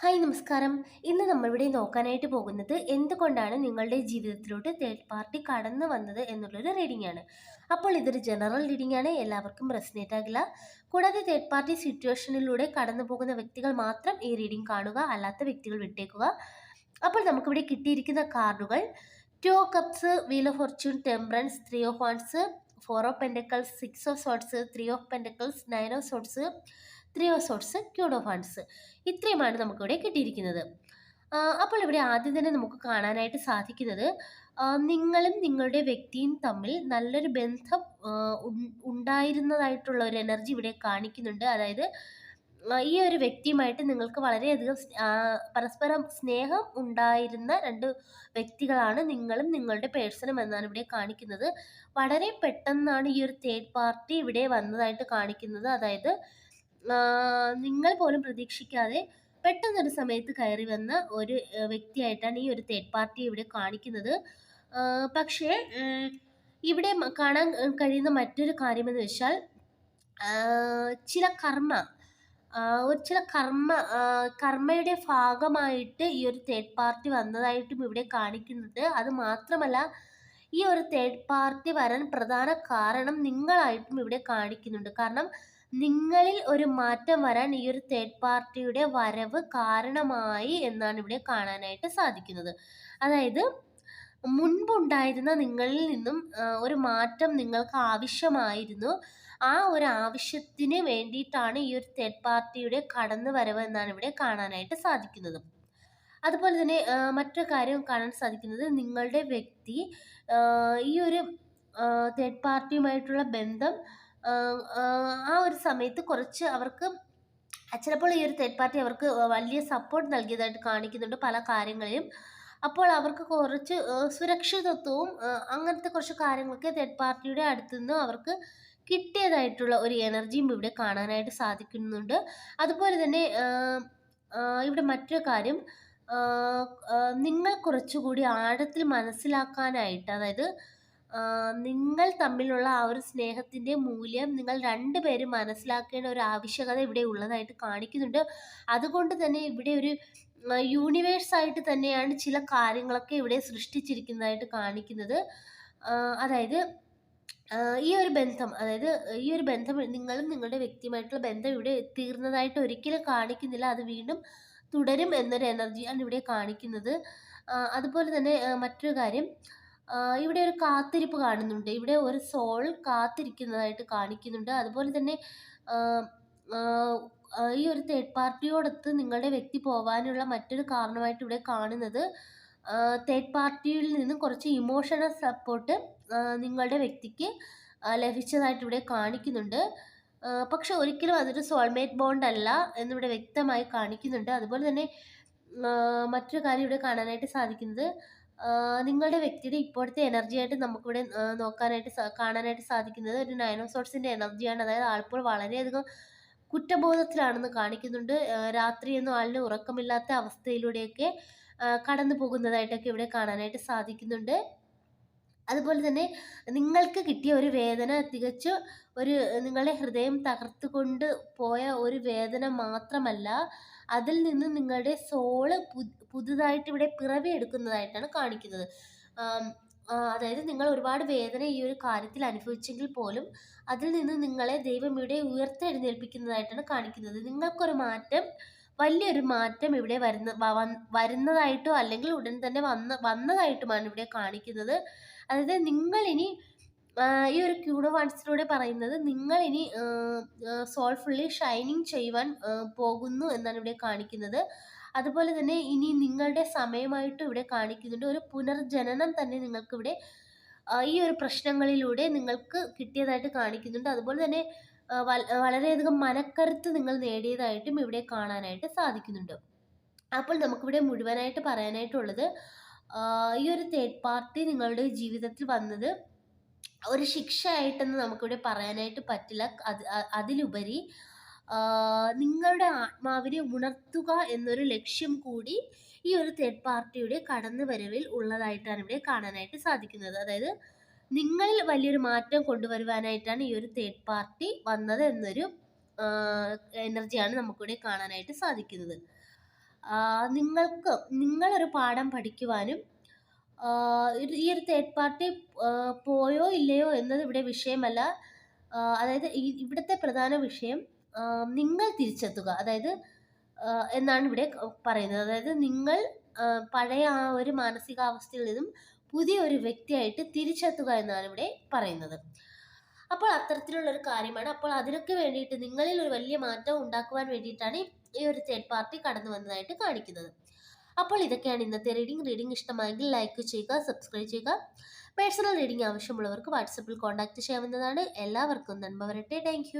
Hi നമസ്കാരം. ഇന്ന് നമ്മളിവിടെ നോക്കാനായിട്ട് പോകുന്നത് എന്തുകൊണ്ടാണ് നിങ്ങളുടെ ജീവിതത്തിലോട്ട് തേർഡ് പാർട്ടി കടന്നു വന്നത് എന്നുള്ളൊരു റീഡിംഗ് ആണ് അപ്പോൾ ഇതൊരു ജനറൽ റീഡിംഗ് ആണ് എല്ലാവർക്കും റെസിനേറ്റ് ആകില്ല. കൂടാതെ തേർഡ് പാർട്ടി സിറ്റുവേഷനിലൂടെ കടന്നു പോകുന്ന വ്യക്തികൾ മാത്രം ഈ റീഡിംഗ് കാണുക അല്ലാത്ത വ്യക്തികൾ വിട്ടേക്കുക. അപ്പോൾ നമുക്കിവിടെ കിട്ടിയിരിക്കുന്ന കാർഡുകൾ two cups wheel of fortune temperance three of wands four of pentacles six of swords three of pentacles nine of swords three of ക്യൂഡോ ക്യൂഡ് ഓഫ് ഹാൻഡ്സ് ഇത്രയുമാണ് നമുക്കിവിടെ കിട്ടിയിരിക്കുന്നത്. അപ്പോൾ ഇവിടെ ആദ്യം തന്നെ നമുക്ക് കാണാനായിട്ട് സാധിക്കുന്നത് നിങ്ങളും നിങ്ങളുടെ വ്യക്തിയും തമ്മിൽ നല്ലൊരു ബന്ധം ഉണ്ടായിരുന്നതായിട്ടുള്ള ഒരു എനർജി ഇവിടെ കാണിക്കുന്നുണ്ട്. അതായത് ഈ ഒരു വ്യക്തിയുമായിട്ട് നിങ്ങൾക്ക് വളരെയധികം പരസ്പരം സ്നേഹം ഉണ്ടായിരുന്ന രണ്ട് വ്യക്തികളാണ് നിങ്ങളും നിങ്ങളുടെ പേഴ്സണും എന്നാണ് ഇവിടെ കാണിക്കുന്നത്. വളരെ പെട്ടെന്നാണ് ഈ ഒരു തേർഡ് പാർട്ടി ഇവിടെ വന്നതായിട്ട് കാണിക്കുന്നത്. അതായത് നിങ്ങൾ പോലും പ്രതീക്ഷിക്കാതെ പെട്ടെന്നൊരു സമയത്ത് കയറി വന്ന ഒരു വ്യക്തിയായിട്ടാണ് ഈ ഒരു തേർഡ് പാർട്ടി ഇവിടെ കാണിക്കുന്നത്. പക്ഷേ ഇവിടെ കാണാൻ കഴിയുന്ന മറ്റൊരു കാര്യമെന്ന് വെച്ചാൽ ചില കർമ്മ ഒരു ചില കർമ്മ കർമ്മയുടെ ഭാഗമായിട്ട് ഈ ഒരു തേർഡ് പാർട്ടി വന്നതായിട്ടും ഇവിടെ കാണിക്കുന്നുണ്ട് അത് മാത്രമല്ല ഈ ഒരു തേർഡ് പാർട്ടി വരാൻ പ്രധാന കാരണം നിങ്ങളായിട്ടും ഇവിടെ കാണിക്കുന്നുണ്ട്. കാരണം നിങ്ങളിൽ ഒരു മാറ്റം വരാൻ ഈ ഒരു തേർഡ് പാർട്ടിയുടെ വരവ് കാരണമായി എന്നാണ് ഇവിടെ കാണാനായിട്ട് സാധിക്കുന്നത്. അതായത് മുൻപുണ്ടായിരുന്ന നിങ്ങളിൽ നിന്നും ഒരു മാറ്റം നിങ്ങൾക്ക് ആവശ്യമായിരുന്നു. ആ ഒരു ആവശ്യത്തിന് വേണ്ടിയിട്ടാണ് ഈ ഒരു തേർഡ് പാർട്ടിയുടെ കടന്നു വരവ് എന്നാണ് ഇവിടെ കാണാനായിട്ട് സാധിക്കുന്നത്. അതുപോലെ തന്നെ മറ്റൊരു കാര്യം കാണാൻ സാധിക്കുന്നത് നിങ്ങളുടെ വ്യക്തി ഈ ഒരു തേർഡ് പാർട്ടിയുമായിട്ടുള്ള ബന്ധം ആ, ഒരു സമയത്ത് കുറച്ച് അവർക്ക് ചിലപ്പോൾ ഈ ഒരു തേർഡ് പാർട്ടി അവർക്ക് വലിയ സപ്പോർട്ട് നൽകിയതായിട്ട് കാണിക്കുന്നുണ്ട് പല കാര്യങ്ങളിലും. അപ്പോൾ അവർക്ക് കുറച്ച് സുരക്ഷിതത്വവും അങ്ങനത്തെ കുറച്ച് കാര്യങ്ങളൊക്കെ തേർഡ് പാർട്ടിയുടെ അടുത്തു നിന്ന് അവർക്ക് കിട്ടിയതായിട്ടുള്ള ഒരു എനർജിയും ഇവിടെ കാണാനായിട്ട് സാധിക്കുന്നുണ്ട്. അതുപോലെ തന്നെ ഇവിടെ മറ്റൊരു കാര്യം നിങ്ങൾ കുറച്ചുകൂടി ആഴത്തിൽ മനസ്സിലാക്കാനായിട്ട് അതായത് നിങ്ങൾ തമ്മിലുള്ള ആ ഒരു സ്നേഹത്തിന്റെ മൂല്യം നിങ്ങൾ രണ്ടുപേരും മനസ്സിലാക്കേണ്ട ഒരു ആവശ്യകത ഇവിടെ ഉള്ളതായിട്ട് കാണിക്കുന്നുണ്ട്. അതുകൊണ്ട് തന്നെ ഇവിടെ ഒരു യൂണിവേഴ്സായിട്ട് തന്നെയാണ് ചില കാര്യങ്ങളൊക്കെ ഇവിടെ സൃഷ്ടിച്ചിരിക്കുന്നതായിട്ട് കാണിക്കുന്നത്. അതായത് ഈ ഒരു ബന്ധം അതായത് ഈ ഒരു ബന്ധം നിങ്ങളും നിങ്ങളുടെ വ്യക്തിയുമായിട്ടുള്ള ബന്ധം ഇവിടെ തീർന്നതായിട്ട് ഒരിക്കലും കാണിക്കുന്നില്ല. അത് വീണ്ടും തുടരും എന്നൊരു എനർജിയാണ് ഇവിടെ കാണിക്കുന്നത്. അതുപോലെ തന്നെ മറ്റൊരു കാര്യം ഇവിടെ ഒരു കാത്തിരിപ്പ് കാണുന്നുണ്ട്. ഇവിടെ ഒരു സോൾ കാത്തിരിക്കുന്നതായിട്ട് കാണിക്കുന്നുണ്ട്. അതുപോലെ തന്നെ ഈ ഒരു തേർഡ് പാർട്ടിയോടൊത്ത് നിങ്ങളുടെ വ്യക്തി പോകാനുള്ള മറ്റൊരു കാരണമായിട്ട് ഇവിടെ കാണുന്നത് തേർഡ് പാർട്ടിയിൽ നിന്നും കുറച്ച് ഇമോഷണൽ സപ്പോർട്ട് നിങ്ങളുടെ വ്യക്തിക്ക് ലഭിച്ചതായിട്ട് ഇവിടെ കാണിക്കുന്നുണ്ട്. പക്ഷെ ഒരിക്കലും അതൊരു സോൾമേറ്റ് ബോണ്ട് അല്ല എന്നിവിടെ വ്യക്തമായി കാണിക്കുന്നുണ്ട്. അതുപോലെ തന്നെ മറ്റൊരു കാര്യം ഇവിടെ കാണാനായിട്ട് സാധിക്കുന്നത് നിങ്ങളുടെ വ്യക്തിയുടെ ഇപ്പോഴത്തെ എനർജി ആയിട്ട് നമുക്കിവിടെ നോക്കാനായിട്ട് കാണാനായിട്ട് സാധിക്കുന്നത് ഒരു നയനോസോട്സിന്റെ എനർജിയാണ് അതായത് ആളിപ്പോൾ വളരെയധികം കുറ്റബോധത്തിലാണെന്ന് കാണിക്കുന്നുണ്ട്. രാത്രിയൊന്നും ആളിന് ഉറക്കമില്ലാത്ത അവസ്ഥയിലൂടെയൊക്കെ കടന്നു പോകുന്നതായിട്ടൊക്കെ ഇവിടെ കാണാനായിട്ട് സാധിക്കുന്നുണ്ട്. അതുപോലെ തന്നെ നിങ്ങൾക്ക് കിട്ടിയ ഒരു വേദന തികച്ചു ഒരു നിങ്ങളുടെ ഹൃദയം തകർത്തുകൊണ്ട് പോയ ഒരു വേദന മാത്രമല്ല അതിൽ നിന്ന് നിങ്ങളുടെ സോൾ പുതുതായിട്ട് ഇവിടെ പിറവി എടുക്കുന്നതായിട്ടാണ് കാണിക്കുന്നത്. അതായത് നിങ്ങൾ ഒരുപാട് വേദന ഈ ഒരു കാര്യത്തിൽ അനുഭവിച്ചെങ്കിൽ പോലും അതിൽ നിന്ന് നിങ്ങളെ ദൈവം ഇവിടെ ഉയർത്തെഴുന്നേൽപ്പിക്കുന്നതായിട്ടാണ് കാണിക്കുന്നത്. നിങ്ങൾക്കൊരു മാറ്റം വലിയൊരു മാറ്റം ഇവിടെ വരുന്ന വരുന്നതായിട്ടോ അല്ലെങ്കിൽ ഉടൻ തന്നെ വന്ന വന്നതായിട്ടുമാണ് ഇവിടെ കാണിക്കുന്നത്. അതായത് ഇനി ഈ ഒരു ക്യൂഡോ വാട്സിലൂടെ പറയുന്നത് നിങ്ങൾ ഇനി സോൾഫുള്ളി ഷൈനിങ് ചെയ്യുവാൻ പോകുന്നു എന്നാണ് ഇവിടെ കാണിക്കുന്നത്. അതുപോലെ തന്നെ ഇനി നിങ്ങളുടെ സമയമായിട്ട് ഇവിടെ കാണിക്കുന്നുണ്ട്. ഒരു പുനർജനനം തന്നെ നിങ്ങൾക്കിവിടെ ഈ ഒരു പ്രശ്നങ്ങളിലൂടെ നിങ്ങൾക്ക് കിട്ടിയതായിട്ട് കാണിക്കുന്നുണ്ട്. അതുപോലെ തന്നെ വളരെയധികം മനക്കരുത്ത് നിങ്ങൾ നേടിയതായിട്ടും ഇവിടെ കാണാനായിട്ട് സാധിക്കുന്നുണ്ട്. അപ്പോൾ നമുക്കിവിടെ മുഴുവനായിട്ട് പറയാനായിട്ടുള്ളത് ഈ ഒരു തേർഡ് പാർട്ടി നിങ്ങളുടെ ജീവിതത്തിൽ വന്നത് ഒരു ശിക്ഷയായിട്ടെന്ന് നമുക്കിവിടെ പറയാനായിട്ട് പറ്റില്ല. അത് അതിലുപരി നിങ്ങളുടെ ആത്മാവിനെ ഉണർത്തുക എന്നൊരു ലക്ഷ്യം കൂടി ഈ ഒരു തേർഡ് പാർട്ടിയുടെ കടന്നു വരവിൽ ഉള്ളതായിട്ടാണ് ഇവിടെ കാണാനായിട്ട് സാധിക്കുന്നത്. അതായത് നിങ്ങളിൽ വലിയൊരു മാറ്റം കൊണ്ടുവരുവാനായിട്ടാണ് ഈ ഒരു തേർഡ് പാർട്ടി വന്നത് എന്നൊരു എനർജിയാണ് നമുക്കിവിടെ കാണാനായിട്ട് സാധിക്കുന്നത്. നിങ്ങൾക്ക് നിങ്ങളൊരു പാഠം പഠിക്കുവാനും ഈ ഒരു തേർഡ് പാർട്ടി പോയോ ഇല്ലയോ എന്നത് ഇവിടെ വിഷയമല്ല. അതായത് ഇവിടുത്തെ പ്രധാന വിഷയം നിങ്ങൾ തിരിച്ചെത്തുക. അതായത് എന്നാണ് ഇവിടെ പറയുന്നത്. അതായത് നിങ്ങൾ പഴയ ആ ഒരു മാനസികാവസ്ഥയിൽ നിന്നും പുതിയ ഒരു വ്യക്തിയായിട്ട് തിരിച്ചെത്തുക എന്നാണ് ഇവിടെ പറയുന്നത്. അപ്പോൾ അത്തരത്തിലുള്ള ഒരു കാര്യമാണ്. അപ്പോൾ അതിനൊക്കെ വേണ്ടിയിട്ട് നിങ്ങളിൽ ഒരു വലിയ മാറ്റം ഉണ്ടാക്കുവാൻ വേണ്ടിയിട്ടാണ് ഈ ഒരു തേർഡ് പാർട്ടി കടന്നു വന്നതായിട്ട് കാണിക്കുന്നത്. അപ്പോൾ ഇതൊക്കെയാണ് ഇന്നത്തെ റീഡിംഗ് റീഡിംഗ് ഇഷ്ടമായെങ്കിൽ ലൈക്ക് ചെയ്യുക സബ്സ്ക്രൈബ് ചെയ്യുക. പേഴ്സണൽ റീഡിംഗ് ആവശ്യമുള്ളവർക്ക് വാട്സപ്പിൽ കോൺടാക്ട് ചെയ്യാവുന്നതാണ്. എല്ലാവർക്കും നന്മ വരട്ടെ. താങ്ക്